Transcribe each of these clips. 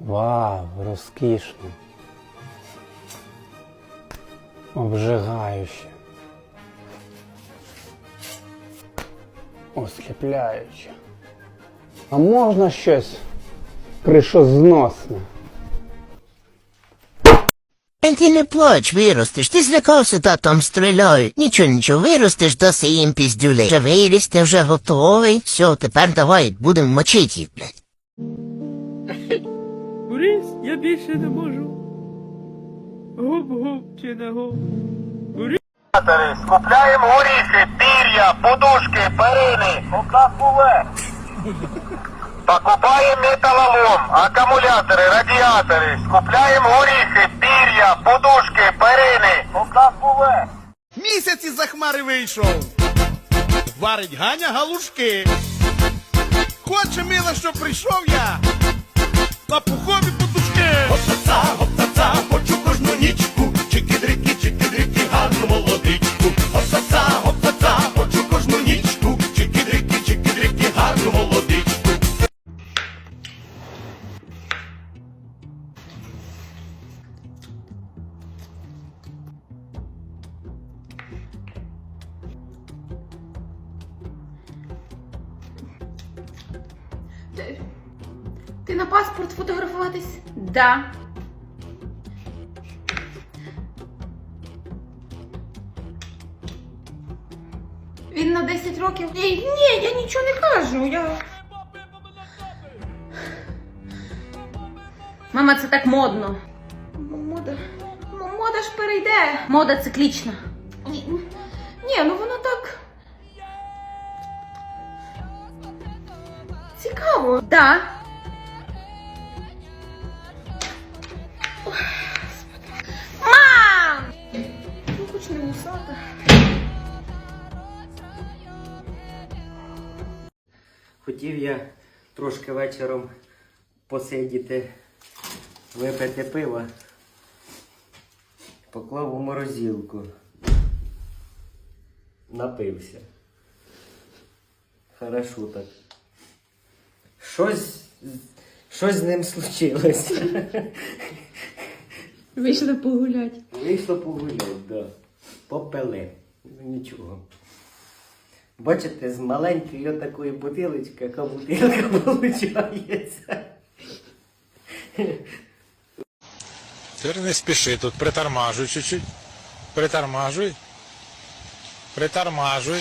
Вау, розкішно. Обжигаюче. Осліпляюче. А можна щось кришозносне? Ти не плач, виростеш. Ти злякався, та там стріляють. Нічого, нічого, виростеш, даси їм піздюлей. Вже виріс, ти вже готовий. Все, тепер давай, будемо мочити їх, блядь. Борис, я більше не можу. Гоп-гоп чи не гоп. Скупляємо горіхи, пір'я, подушки, перини. Покапуве. Покупаємо металолом, акумулятори, радіатори. Скупляємо горіхи, пір'я, подушки, перини. Покапуве. Місяць із за хмари вийшов. Варить Ганя галушки. Хоче мила, щоб прийшов я. На Ти, на паспорт фотографуватись? Да. Він на 10 років. Ні, ні, я нічого не кажу. Я. Мама, це так модно. Мода. Мода ж перейде. Мода циклічна. Ні, ні, ну воно так. Цікаво. Да. Мам! Ну, хоч не вусата. Хотів я трошки вечором посидіти, випити пива, поклав у морозилку. Напився. Хорошо так. Щось, щось з ним случилось. Вийшли погулять. Вийшло погуляти, да. Попили. Ну, Нічого. Бачите, з маленької отакої бутилочки, яка бутилка виходить. Тепер не спіши тут, притормажуй чуть-чуть. Притормажуй. Притормажуй.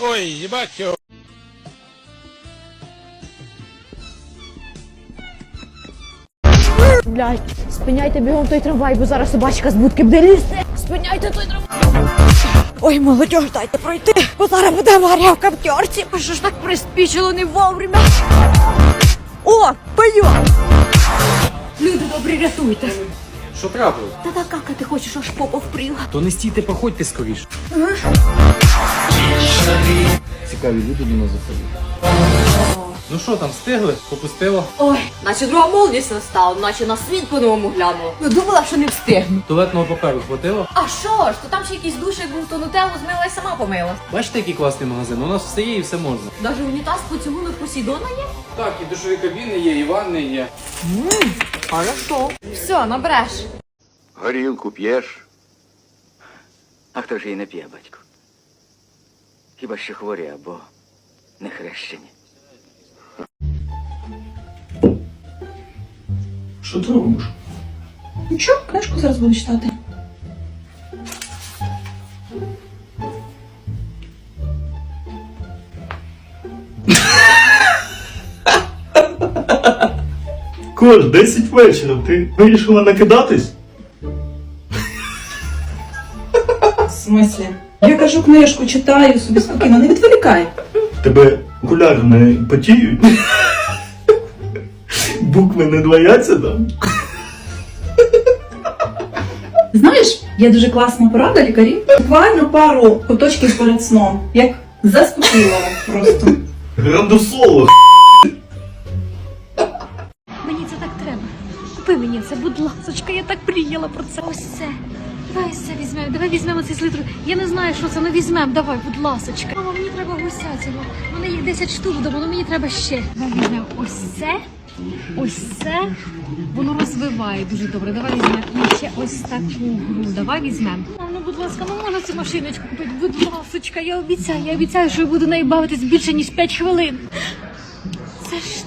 Ой, їбать його. Блядь, спиняйте бігом той трамвай, бо зараз собачка з будки буде лізти. Спиняйте той трамвай. Ой, молодь, дайте пройти, бо зараз буде аварія в каптерці. А що ж так приспічило не вовремя? О, пойо! Люди добрі, рятуйте. Що трапилось? Та так кака ти хочеш, аж попа впріла. То не стійте, походьте скоріше. Цікаві люди до нас заходять. Ну що там, встигли? Попустило? Ой, наче друга молодість настала, наче на світ по-новому глянула. Ну думала, що не встигну. Туалетного паперу хватило? А що ж, то там ще якийсь душик був, то нутеллу змила і сама помила. Бачите, який класний магазин? У нас все є і все можна. Даже унітаз поцілунок Посейдона є? Так, і душові кабіни є, і ванни є. Хорошо. Все, набреш. Горілку п'єш? А хто ж її не п'є, батько? Хіба що хворі або не хрещені? Що ти робиш? Нічого, книжку зараз буду читати. Коль, 10 вечора, ти вирішила накидатись? В смислі? Я кажу книжку, читаю собі спокійно, не відволікай. Тебе окуляри не потіють? Букви не двояться там? Знаєш, є дуже класна порада лікарів. Буквально пару куточків перед сном. Як заспокоювала просто. Градусоло. Мені це так треба. Купи мені це, будь ласочка, я так мріяла про це. Ось це. Давай це візьмемо, давай візьмемо цей слитр. Я не знаю, що це, але візьмемо, давай, будь ласочка. Мама, мені треба гуся цього. У мене є 10 штук вдома, але мені треба ще. Давай візьмемо ось це. Ось це воно розвиває дуже добре. Давай візьмемо. І ще ось таку гру. Давай візьмемо. Ну, будь ласка, ну можна цю машиночку купити? Будь ласочка, я обіцяю, я обіцяю, що я буду нею бавитись більше, ніж 5 хвилин. Це ж